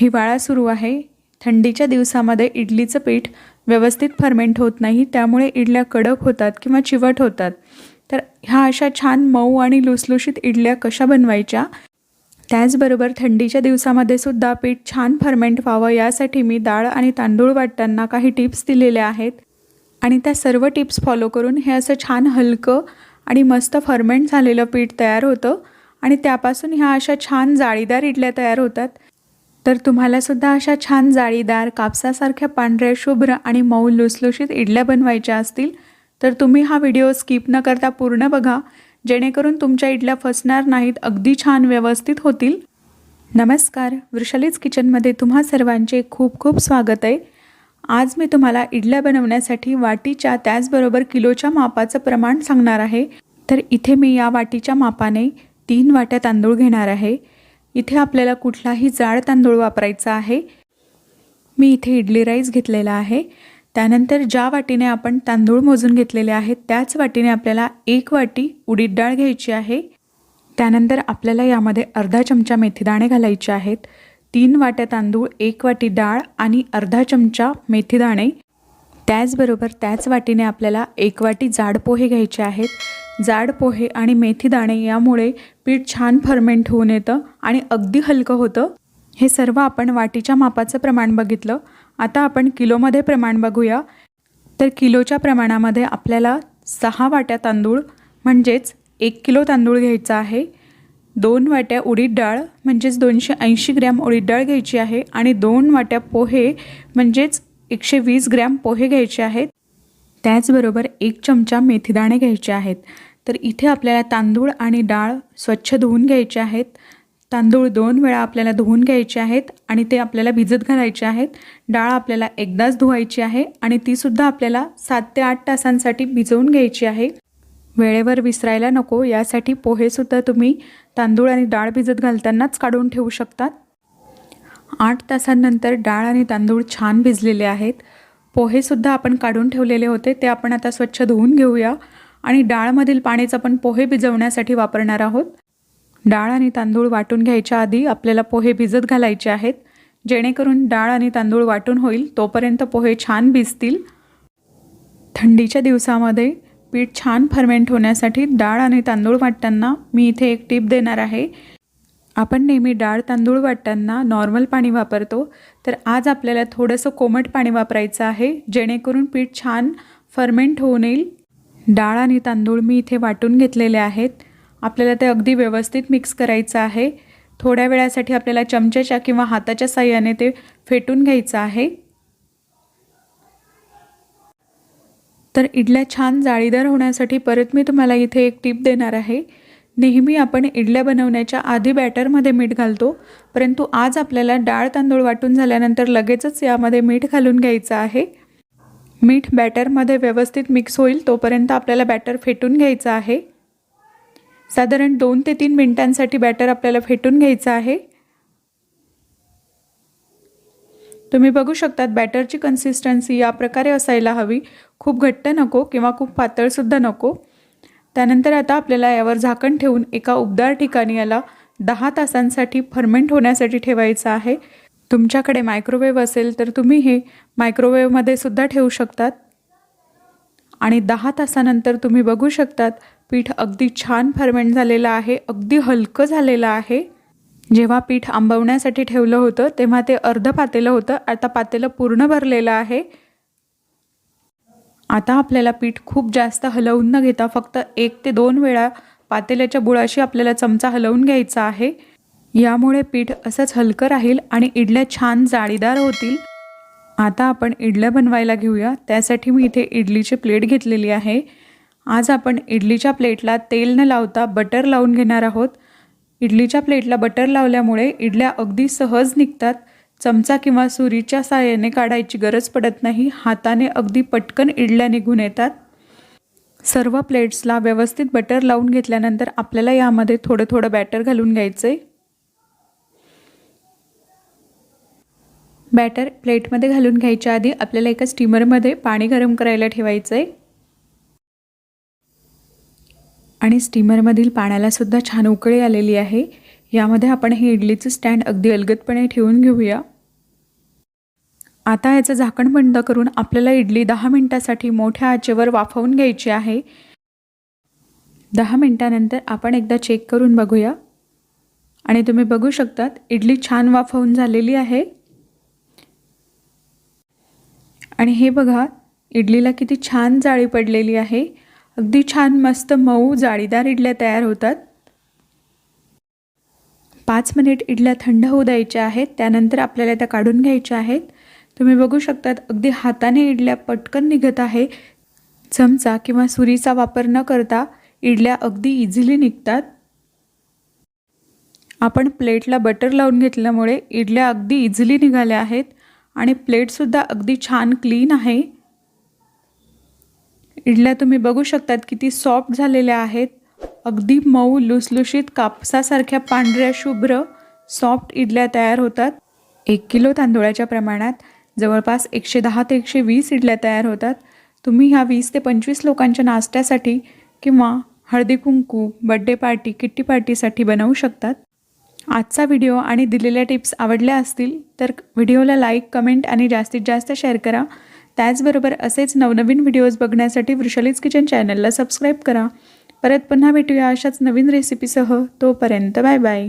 हिवाळा सुरू आहे. थंडीच्या दिवसामध्ये इडलीचं पीठ व्यवस्थित फर्मेंट होत नाही त्यामुळे इडल्या कडक होतात किंवा चिवट होतात. तर ह्या अशा छान मऊ आणि लुसलुशीत इडल्या कशा बनवायच्या? त्याचबरोबर थंडीच्या दिवसामध्ये सुद्धा पीठ छान फर्मेंट व्हावं यासाठी मी डाळ आणि तांदूळ वाटताना काही टिप्स दिलेल्या आहेत. आणि त्या सर्व टिप्स फॉलो करून हे असं छान हलकं आणि मस्त फर्मेंट झालेलं पीठ तयार होतं. आणि त्यापासून ह्या अशा छान जाळीदार इडल्या तयार होतात. तर तुम्हाला सुद्धा अशा छान जाळीदार कापसासारख्या पांढऱ्या शुभ्र आणि मऊ लुसलुशीत इडल्या बनवायच्या असतील तर तुम्ही हा व्हिडिओ स्किप न करता पूर्ण बघा. जेणेकरून तुमच्या इडल्या फसणार नाहीत अगदी छान व्यवस्थित होतील. नमस्कार वृषालीज किचनमध्ये तुम्हा सर्वांचे खूप खूप स्वागत आहे. आज मी तुम्हाला इडल्या बनवण्यासाठी वाटीच्या त्याचबरोबर किलोच्या मापाचं प्रमाण सांगणार आहे. तर इथे मी या वाटीच्या मापाने तीन वाट्या तांदूळ घेणार आहे. इथे आपल्याला कुठलाही जाड तांदूळ वापरायचा आहे. मी इथे इडली राईस घेतलेला आहे. त्यानंतर ज्या वाटीने आपण तांदूळ मोजून घेतलेले आहेत त्याच वाटीने आपल्याला एक वाटी उडीद डाळ घ्यायची आहे. त्यानंतर आपल्याला यामध्ये अर्धा चमचा मेथीदाणे घालायचे आहेत. तीन वाट्या तांदूळ एक वाटी डाळ आणि अर्धा चमचा मेथीदाणे. त्याचबरोबर त्याच वाटीने आपल्याला एक वाटी जाड पोहे घ्यायचे आहेत. जाड पोहे आणि मेथीदाणे यामुळे पीठ छान फर्मेंट होऊन येतं आणि अगदी हलकं होतं. हे सर्व आपण वाटीच्या मापाचं प्रमाण बघितलं. आता आपण किलोमध्ये प्रमाण बघूया. तर किलोच्या प्रमाणामध्ये आपल्याला सहा वाट्या तांदूळ म्हणजेच एक किलो तांदूळ घ्यायचा आहे. दोन वाट्या उडीद डाळ म्हणजेच दोनशे ऐंशी ग्रॅम उडीद डाळ घ्यायची आहे. आणि दोन वाट्या पोहे म्हणजेच एकशे वीस ग्रॅम पोहे घ्यायचे आहेत. त्याचबरोबर एक चमचा मेथीदाणे घ्यायचे आहेत. तर इथे आपल्याला तांदूळ आणि डाळ स्वच्छ धुवून घ्यायचे आहेत. तांदूळ दोन वेळा आपल्याला धुवून घ्यायचे आहेत आणि ते आपल्याला भिजत घालायचे आहेत. डाळ आपल्याला एकदाच धुवायची आहे आणि तीसुद्धा आपल्याला सात ते आठ तासांसाठी भिजवून घ्यायची आहे. वेळेवर विसरायला नको यासाठी पोहेसुद्धा तुम्ही तांदूळ आणि डाळ भिजत घालतानाच काढून ठेवू शकतात. आठ तासांनंतर डाळ आणि तांदूळ छान भिजलेले आहेत. पोहेसुद्धा आपण काढून ठेवलेले होते ते आपण आता स्वच्छ धुवून घेऊया. आणि डाळमधील पाणीच आपण पोहे भिजवण्यासाठी वापरणार आहोत. डाळ आणि तांदूळ वाटून घ्यायच्या आधी आपल्याला पोहे भिजत घालायचे आहेत. जेणेकरून डाळ आणि तांदूळ वाटून होईल तोपर्यंत पोहे छान भिजतील. थंडीच्या दिवसामध्ये पीठ छान फर्मेंट होण्यासाठी डाळ आणि तांदूळ वाटताना मी इथे एक टीप देणार आहे. आपण नेहमी डाळ तांदूळ वाटताना नॉर्मल पाणी वापरतो. तर आज आपल्याला थोडंसं कोमट पाणी वापरायचं आहे जेणेकरून पीठ छान फर्मेंट होऊन येईल. डाळ आणि तांदूळ मी इथे वाटून घेतलेले आहेत. आपल्याला ते अगदी व्यवस्थित मिक्स करायचं आहे. थोड्या वेळासाठी आपल्याला चमच्याच्या किंवा हाताच्या साह्याने ते फेटून घ्यायचं आहे. तर इडल्या छान जाळीदार होण्यासाठी परत मी तुम्हाला इथे एक टीप देणार आहे. नेहमी आपण इडल्या बनवण्याच्या आधी बॅटरमध्ये मीठ घालतो परंतु आज आपल्याला डाळ तांदूळ वाटून झाल्यानंतर लगेचच यामध्ये मीठ घालून घ्यायचं आहे. मीठ बॅटरमध्ये व्यवस्थित मिक्स होईल तोपर्यंत आपल्याला बॅटर फेटून घ्यायचं आहे. साधारण दोन ते तीन मिनिटांसाठी बॅटर आपल्याला फेटून घ्यायचं आहे. तुम्ही बघू शकतात बॅटरची कन्सिस्टन्सी या प्रकारे असायला हवी. खूप घट्ट नको किंवा खूप पातळसुद्धा नको. त्यानंतर आता आपल्याला यावर झाकण ठेवून एका उबदार ठिकाणी याला दहा तासांसाठी फर्मेंट होण्यासाठी ठेवायचं आहे. तुमच्याकडे मायक्रोवेव्ह असेल तर तुम्ही हे मायक्रोवेव्हमध्ये सुद्धा ठेवू शकतात. आणि दहा तासानंतर तुम्ही बघू शकतात पीठ अगदी छान फर्मेंट झालेलं आहे अगदी हलकं झालेलं आहे. जेव्हा पीठ आंबवण्यासाठी ठेवलं होतं तेव्हा ते अर्ध पातेलं होतं आता पातेलं पूर्ण भरलेलं आहे. आता आपल्याला पीठ खूप जास्त हलवून न घेता फक्त एक ते दोन वेळा पातेल्याच्या बुळाशी आपल्याला चमचा हलवून घ्यायचा आहे. यामुळे पीठ असंच हलकं राहील आणि इडल्या छान जाळीदार होतील. आता आपण इडल्या बनवायला घेऊया. त्यासाठी मी इथे इडलीची प्लेट घेतलेली आहे. आज आपण इडलीच्या प्लेटला तेल न लावता बटर लावून घेणार आहोत. इडलीच्या प्लेटला बटर लावल्यामुळे इडल्या अगदी सहज निघतात. चमचा किंवा सुरीच्या साहाय्याने काढायची गरज पडत नाही. हाताने अगदी पटकन इडल्या निघून येतात. सर्व प्लेट्सला व्यवस्थित बटर लावून घेतल्यानंतर आपल्याला यामध्ये थोडं थोडं बॅटर घालून घ्यायचं आहे बॅटर प्लेटमध्ये घालून घ्यायच्या आधी आपल्याला एका स्टीमरमध्ये पाणी गरम करायला ठेवायचं आहे आणि स्टीमरमधील पाण्यालासुद्धा छान उकळी आलेली आहे. यामध्ये आपण हे इडलीचं स्टँड अगदी अलगदपणे ठेवून घेऊया. आता याचं झाकण बंद करून आपल्याला इडली दहा मिनटासाठी मोठ्या आचेवर वाफवून घ्यायची आहे. दहा मिनटानंतर आपण एकदा चेक करून बघूया. आणि तुम्ही बघू शकतात इडली छान वाफवून झालेली आहे. आणि हे बघा इडलीला किती छान जाळी पडलेली आहे. अगदी छान मस्त मऊ जाळीदार इडल्या तयार होतात. पाच मिनिट इडल्या थंड होऊ द्यायच्या आहेत त्यानंतर आपल्याला त्या काढून घ्यायच्या आहेत. तुम्ही बघू शकतात अगदी हाताने इडल्या पटकन निघत आहे. चमचा किंवा सुरीचा वापर न करता इडल्या अगदी इझिली निघतात. आपण प्लेटला बटर लावून घेतल्यामुळे इडल्या अगदी इझिली निघाल्या आहेत आणि प्लेटसुद्धा अगदी छान क्लीन आहे. इडल्या तुम्ही बघू शकतात किती सॉफ्ट झालेल्या आहेत. अगदी मऊ लुसलुशीत कापसासारख्या पांढऱ्या शुभ्र सॉफ्ट इडल्या तयार होतात. एक किलो तांदूळाच्या प्रमाणात जवळपास एकशे दहा ते एकशे वीस इडल्या तयार होतात. तुम्ही ह्या वीस ते पंचवीस लोकांच्या नाश्त्यासाठी किंवा Haldi Kunku birthday party kitty पार्टीसाठी बनवू शकतात. आजचा व्हिडिओ आणि दिलेल्या टिप्स आवडल्या असतील तर व्हिडिओला लाईक कमेंट आणि जास्तीत जास्त शेअर करा. त्याचबरोबर असेच नवनवीन व्हिडिओज बघण्यासाठी वृषालीज किचन चॅनलला सबस्क्राईब करा. परत पुन्हा भेटूया अशाच नवीन रेसिपीसह तोपर्यंत बाय बाय